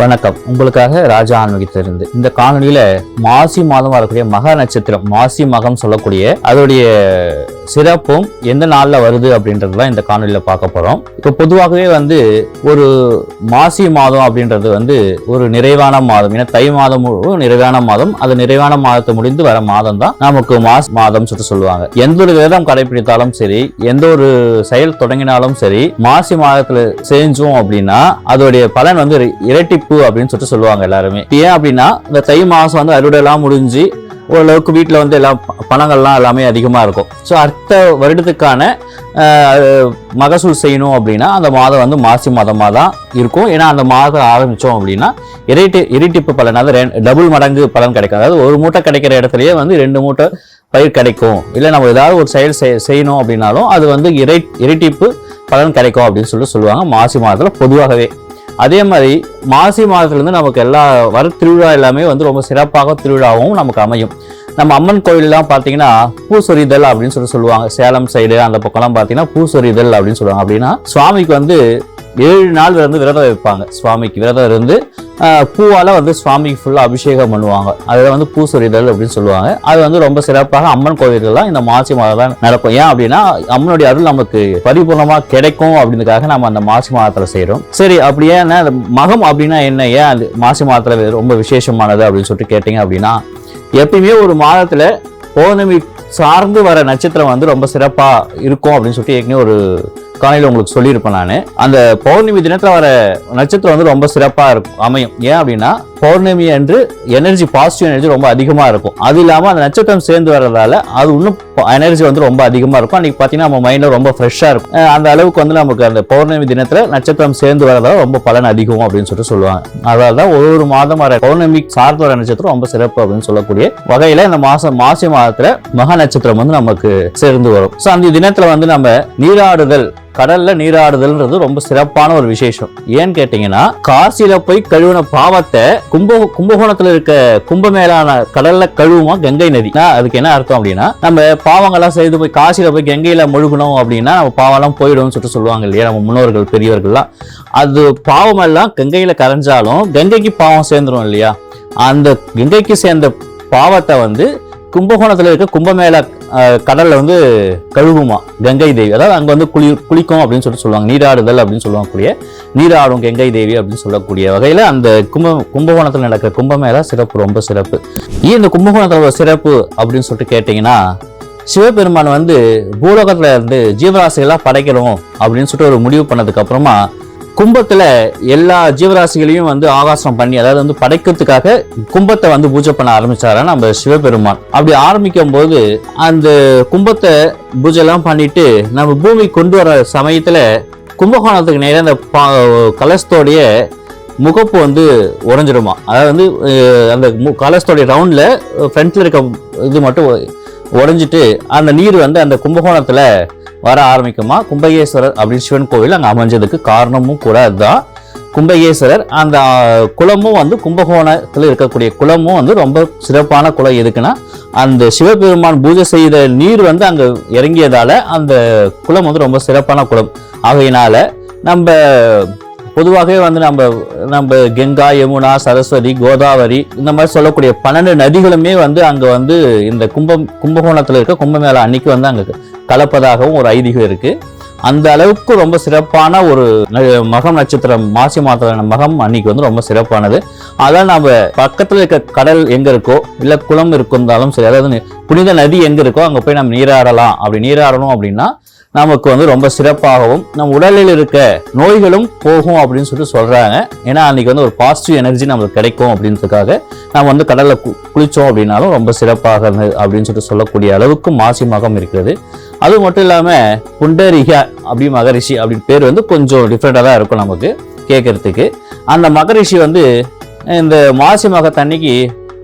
வணக்கம். உங்களுக்காக ராஜா ஆன்மீகத்திலிருந்து. இந்த காணொலியில மாசி மாதம் வரக்கூடிய மக நட்சத்திரம் மாசி மகம் சொல்லக்கூடிய அதோடைய சிறப்பும் எந்த நாளில் வருது அப்படின்றதுதான் இந்த காணொலியில் பார்க்க போகிறோம் இப்போ பொதுவாகவே வந்து ஒரு மாசி மாதம் அப்படின்றது வந்து ஒரு நிறைவான மாதம். ஏன்னா தை மாதம் நிறைவான மாதம். அது நிறைவான மாதத்தை முடிந்து வர மாதம் தான் நமக்கு மாஸ் மாதம் சொல்லிட்டு சொல்லுவாங்க. எந்த ஒரு வேதம் கடைபிடித்தாலும் சரி எந்த ஒரு செயல் தொடங்கினாலும் சரி மாசி மாதத்துல செஞ்சோம் அப்படின்னா அதோடைய பலன் வந்து இரட்டிப்பு அப்படின்னு சொல்லிட்டு சொல்லுவாங்க எல்லாருமே. ஏன் அப்படின்னா இந்த தை மாசம் வந்து அறுவடை எல்லாம் முடிஞ்சு ஓரளவுக்கு வீட்டில் வந்து எல்லாம் பணங்கள்லாம் எல்லாமே அதிகமாக இருக்கும். ஸோ அடுத்த வருடத்துக்கான மகசூல் செய்யணும் அப்படின்னா அந்த மாதம் வந்து மாசி மாதமாக தான் இருக்கும். ஏன்னா அந்த மாதம் ஆரம்பித்தோம் அப்படின்னா இரட்டி இரட்டிப்பு பலன் அதாவது டபுள் மடங்கு பலன் கிடைக்கும். அதாவது ஒரு மூட்டை கிடைக்கிற இடத்துலயே வந்து ரெண்டு மூட்டை பயிர் கிடைக்கும். இல்லை நம்ம ஏதாவது ஒரு செயல் செய்- செய்யணும் அப்படின்னாலும் அது வந்து இறை இரட்டிப்பு பலன் கிடைக்கும் அப்படின்னு சொல்லி சொல்லுவாங்க. மாசி மாதத்தில் பொதுவாகவே. அதே மாதிரி மாசி மாதத்துலேருந்து நமக்கு எல்லா வர திருவிழா எல்லாமே வந்து ரொம்ப சிறப்பாக திருவிழாவும் நமக்கு அமையும். நம்ம அம்மன் கோயிலெலாம் பார்த்தீங்கன்னா பூசொரிதல் அப்படின்னு சொல்லி சொல்லுவாங்க. சேலம் சைடு அந்த பக்கம்லாம் பார்த்தீங்கன்னா பூசொரிதல் அப்படின்னு சொல்லுவாங்க. அப்படின்னா சுவாமிக்கு வந்து ஏழு நாள் வந்து விரதம் வைப்பாங்க. சுவாமிக்கு விரதம் இருந்து பூவால் வந்து சுவாமிக்கு ஃபுல்லாக அபிஷேகம் பண்ணுவாங்க. அதில் வந்து பூசொரிதல் அப்படின்னு சொல்லுவாங்க. அது வந்து ரொம்ப சிறப்பாக அம்மன் கோவில்கள்லாம் இந்த மாசி மாதம் தான் நடக்கும். ஏன் அப்படின்னா அம்மனுடைய அருள் நமக்கு பரிபூர்ணமாக கிடைக்கும் அப்படின்றதுக்காக நம்ம அந்த மாசி மாதத்தில் செய்கிறோம் சரி அப்படியே என்ன மகம் அப்படின்னா என்ன? ஏன் அது மாசி மாதத்தில் ரொம்ப விசேஷமானது அப்படின்னு சொல்லிட்டு கேட்டிங்க அப்படின்னா எப்பயுமே ஒரு மாதத்தில் பௌர்ணமி சார்ந்து வர நட்சத்திரம் வந்து ரொம்ப சிறப்பாக இருக்கும் அப்படின்னு சொல்லிட்டு ஏற்கனவே ஒரு காலையில் உங்களுக்கு சொல்லியிருப்பேன் நான். அந்த பௌர்ணமி தினத்தில் வர நட்சத்திரம் வந்து ரொம்ப சிறப்பாக இருக்கும் அமையும். ஏன் அப்படின்னா பௌர்ணமி அன்று எனர்ஜி பாசிட்டிவ் எனர்ஜி ரொம்ப அதிகமாக இருக்கும். அது இல்லாமல் அந்த நட்சத்திரம் சேர்ந்து வர்றதால அது இன்னும் எனர்ஜி வந்து ரொம்ப அதிகமாக இருக்கும். அன்னைக்கு பார்த்தீங்கன்னா நம்ம மைண்டில் ரொம்ப ஃப்ரெஷ்ஷாக இருக்கும். அந்த அளவுக்கு வந்து நமக்கு அந்த பௌர்ணமி தினத்தில் நட்சத்திரம் சேர்ந்து வர்றதால ரொம்ப பலன் அதிகம் அப்படின்னு சொல்லிட்டு சொல்லுவாங்க. அதனால தான் ஒரு ஒரு மாதம் வர பௌர்ணமி சார்ந்து வர நட்சத்திரம் ரொம்ப சிறப்பு அப்படின்னு சொல்லக்கூடிய வகையில் இந்த மாசம் மாசி மாதத்தில் மக நட்சத்திரம் வந்து நமக்கு சேர்ந்து வரும். ஸோ அந்த தினத்தில் வந்து நம்ம நீராடுதல் கடல்ல நீராடுதல்ன்றது ரொம்ப சிறப்பான ஒரு விசேஷம். ஏன்னு கேட்டீங்கன்னா காசியில போய் கழுவின பாவத்தை கும்ப கும்பகோணத்துல இருக்க கும்பமேளான கடல்ல கழுவுமா கங்கை நதி. அதுக்கு என்ன அர்த்தம் அப்படின்னா நம்ம பாவங்கள்லாம் செய்து போய் காசியில போய் கங்கையில முழுகணும் அப்படின்னா நம்ம பாவம்லாம் போயிடும்னு சொல்லிட்டு சொல்லுவாங்க இல்லையா நம்ம முன்னோர்கள் பெரியவர்கள்லாம். அது பாவம் எல்லாம் கங்கையில கரைஞ்சாலும் கங்கைக்கு பாவம் சேர்ந்துரும் இல்லையா? அந்த கங்கைக்கு சேர்ந்த பாவத்தை வந்து கும்பகோணத்தில் இருக்க கும்பமேளா கடலில் வந்து கழுவுமா கங்கை தேவி. அதாவது அங்கே வந்து குளி குளிக்கும் அப்படின்னு சொல்லிட்டு சொல்லுவாங்க. நீராடுதல் அப்படின்னு சொல்லுவாங்க கூடிய நீராடும் கங்கை தேவி அப்படின்னு சொல்லக்கூடிய வகையில் அந்த கும்ப கும்பகோணத்தில் நடக்கிற கும்பமேளா சிறப்பு ரொம்ப சிறப்பு. ஏன் இந்த கும்பகோணத்தில் சிறப்பு அப்படின்னு சொல்லிட்டு கேட்டிங்கன்னா சிவபெருமான் வந்து பூலோகத்தில் இருந்து ஜீவராசிகளாக படைக்கணும் அப்படின்னு சொல்லிட்டு ஒரு முடிவு பண்ணதுக்கப்புறமா கும்பத்தில் எல்லா ஜீவராசிகளையும் வந்து ஆகாசம் பண்ணி அதாவது வந்து படைக்கிறதுக்காக கும்பத்தை வந்து பூஜை பண்ண ஆரம்பிச்சாரா நம்ம சிவபெருமான். அப்படி ஆரம்பிக்கும் போது அந்த கும்பத்தை பூஜைலாம் பண்ணிட்டு நம்ம பூமி கொண்டு வர சமயத்தில் கும்பகோணத்துக்கு நேரம் அந்த பா- கலசத்தோடைய முகப்பு வந்து உறைஞ்சிருமா? அதாவது வந்து அந்த மு- கலசத்தோடைய ரவுண்டில் ஃப்ரண்ட்ல இருக்க இது மட்டும் உடஞ்சிட்டு உடைஞ்சிட்டு அந்த நீர் வந்து அந்த கும்பகோணத்தில் வர ஆரம்பிக்குமா? கும்பகேஸ்வரர் அப்படின்னு சிவன் கோவில் அங்கே அமைஞ்சதுக்கு காரணமும் கூட அதுதான். கும்பகேஸ்வரர் அந்த குளமும் வந்து கும்பகோணத்தில் இருக்கக்கூடிய குளமும் வந்து ரொம்ப சிறப்பான குளம் எதுக்குன்னா அந்த சிவபெருமான் பூஜை செய்த நீர் வந்து அங்கே இறங்கியதால அந்த குளம் வந்து ரொம்ப சிறப்பான குளம். ஆகையினால நம்ம பொதுவாகவே வந்து நம்ம நம்ம கங்கா யமுனா சரஸ்வதி கோதாவரி இந்த மாதிரி சொல்லக்கூடிய பன்னெண்டு நதிகளுமே வந்து அங்கே வந்து இந்த கும்பம் கும்பகோணத்தில் இருக்க கும்பமேளா அன்னைக்கு வந்து அங்கே கலப்பதாகவும் ஒரு ஐதீகம் இருக்கு. அந்த அளவுக்கு ரொம்ப சிறப்பான ஒரு ந- மகம் நட்சத்திரம் மாசி மாதம் மகம் அன்னைக்கு வந்து ரொம்ப சிறப்பானது. அதான் நம்ம பக்கத்தில் இருக்க கடல் எங்க இருக்கோ இல்லை குளம் இருந்தாலும் சரி அதாவது புனித நதி எங்க இருக்கோ அங்கே போய் நம்ம நீராடலாம். அப்படி நீராடணும் அப்படின்னா நமக்கு வந்து ரொம்ப சிறப்பாகவும் நம்ம உடலில் இருக்க நோய்களும் போகும் அப்படின்னு சொல்லிட்டு சொல்றாங்க. ஏன்னா அன்னைக்கு வந்து ஒரு பாசிட்டிவ் எனர்ஜி நமக்கு கிடைக்கும் அப்படின்றதுக்காக நம்ம வந்து கடலில் கு- குளிச்சோம் அப்படின்னாலும் ரொம்ப சிறப்பாக அப்படின்னு சொல்லிட்டு சொல்லக்கூடிய அளவுக்கு மாசி மகம் இருக்கிறது. அது மட்டும் இல்லாமல் புண்டரிகா அப்படி மகரிஷி அப்படின்னு பேர் வந்து கொஞ்சம் டிஃப்ரெண்டாக தான் இருக்கும் நமக்கு கேட்கறதுக்கு. அந்த மகரிஷி வந்து இந்த மாசி மகத்தன்னைக்கு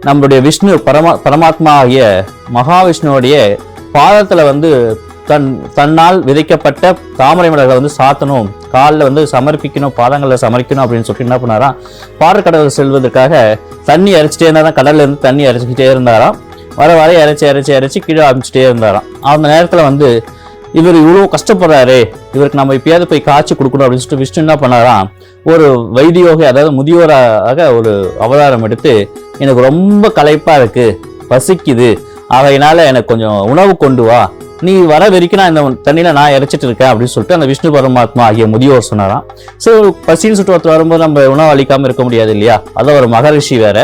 நம்மளுடைய விஷ்ணு பரமா பரமாத்மா ஆகிய மகாவிஷ்ணுவோடைய பாதத்தில் வந்து தன் தன்னால் விதைக்கப்பட்ட தாமரை மலர்களை வந்து சாத்தணும் காலில் வந்து சமர்ப்பிக்கணும் பாதங்களில் சமர்ப்பிக்கணும் அப்படின்னு சொல்லிட்டு என்ன பண்ணாராம்? பாறைக்கடல் செல்வதற்காக தண்ணி அரைச்சிட்டே இருந்தாராம் கடல்லேருந்து தண்ணி அரைச்சிக்கிட்டே இருந்தாராம். வர வர இறைச்சி இறைச்சி இறைச்சி கீழே அமிச்சிட்டே இருந்தாராம். அந்த நேரத்தில் வந்து இவர் இவ்வளோ கஷ்டப்படுறாரு இவருக்கு நம்ம எப்பயாவது போய் காய்ச்சி கொடுக்கணும் அப்படின்னு சொல்லிட்டு விஷ்ணு என்ன பண்ணாராம் ஒரு வைத்தியோக அதாவது முதியோராக ஒரு அவதாரம் எடுத்து எனக்கு ரொம்ப களைப்பாக இருக்குது பசிக்குது ஆகையினால எனக்கு கொஞ்சம் உணவு கொண்டு வா நீ வர வரைக்கும் நான் இந்த தண்ணியில் நான் இறைச்சிட்டு இருக்கேன் அப்படின்னு சொல்லிட்டு அந்த விஷ்ணு பரமாத்மா ஆகிய முதியோர் சொன்னாராம். ஸோ பசின்னு சொல்லிட்டு ஒருத்தர் வரும்போது நம்ம உணவு அளிக்காமல் இருக்க முடியாது இல்லையா? அதான் ஒரு மகரிஷி வேற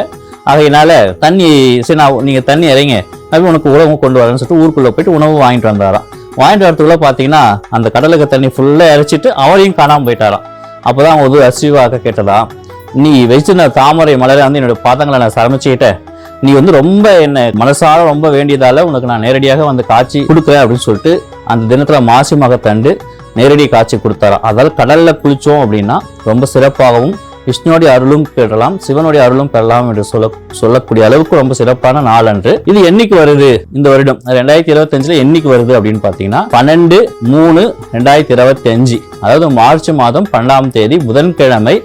ஆகையினால தண்ணி சரி நான் நீங்கள் தண்ணி இறங்க. அப்படி உனக்கு உணவு கொண்டு வரேன்னு சொல்லிட்டு ஊருக்குள்ளே போயிட்டு உணவு வாங்கிட்டு வந்தாராம். வாங்கிட்டு வரத்துக்குள்ளே பார்த்தீங்கன்னா அந்த கடலுக்கு தண்ணி ஃபுல்லாக இறைச்சிட்டு அவரையும் காணாமல் போயிட்டாராம். அப்பதான் ஒரு அசிவாக கேட்டதா நீ வச்சிருந்த தாமரை மலரை வந்து என்னோட பாதங்களை நான் சரமிச்சுக்கிட்டேன். நீ வந்து ரொம்ப என்ன மனசார ரொம்ப வேண்டியதால உனக்கு நான் நேரடியாக வந்து காட்சி கொடுக்குறேன் அப்படின்னு சொல்லிட்டு அந்த தினத்தில் மாசி மகத்தண்டு நேரடி காட்சி கொடுத்தாராம். அதாவது கடலில் குளித்தோம் அப்படின்னா ரொம்ப சிறப்பாகவும் விஷ்ணுவோடைய அருளும் பெறலாம் சிவனுடைய அருளும் பெறலாம் என்று சொல்ல சொல்லக்கூடிய அளவுக்கு ரொம்ப சிறப்பான நாள் அன்று. இது என்னைக்கு வருது? இந்த வருடம். ரெண்டாயிரத்தி இருபத்தஞ்சுல என்னைக்கு வருது அப்படின்னு பாத்தீங்கன்னா பன்னெண்டு மூணு ரெண்டாயிரத்தி இருபத்தி அஞ்சு அதாவது மார்ச் மாதம் பன்னெண்டாம் தேதி புதன்கிழமை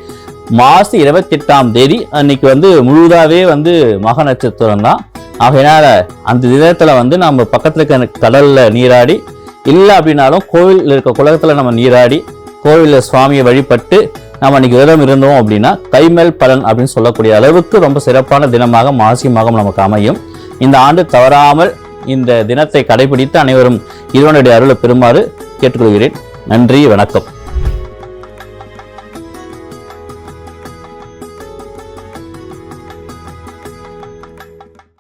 மாசி இருபத்தி எட்டாம் தேதி அன்னைக்கு வந்து முழுதாவே வந்து மக நட்சத்திரம் தான். ஆகையினால அந்த தினத்துல வந்து நம்ம பக்கத்துல இருக்க கடல்ல நீராடி இல்லை அப்படின்னாலும் கோவில் இருக்க குளத்துல நம்ம நீராடி கோவிலில் சுவாமியை வழிபட்டு நம்ம அன்னைக்கு விரதம் இருந்தோம் அப்படின்னா கைமேல் பலன் அப்படின்னு சொல்லக்கூடிய அளவுக்கு ரொம்ப சிறப்பான தினமாக மாசி மாதம் நமக்கு அமையும். இந்த ஆண்டு தவறாமல் இந்த தினத்தை கடைபிடித்து அனைவரும் இறைவனுடைய அருளை பெறுமாறு கேட்டுக்கொள்கிறேன். நன்றி வணக்கம்.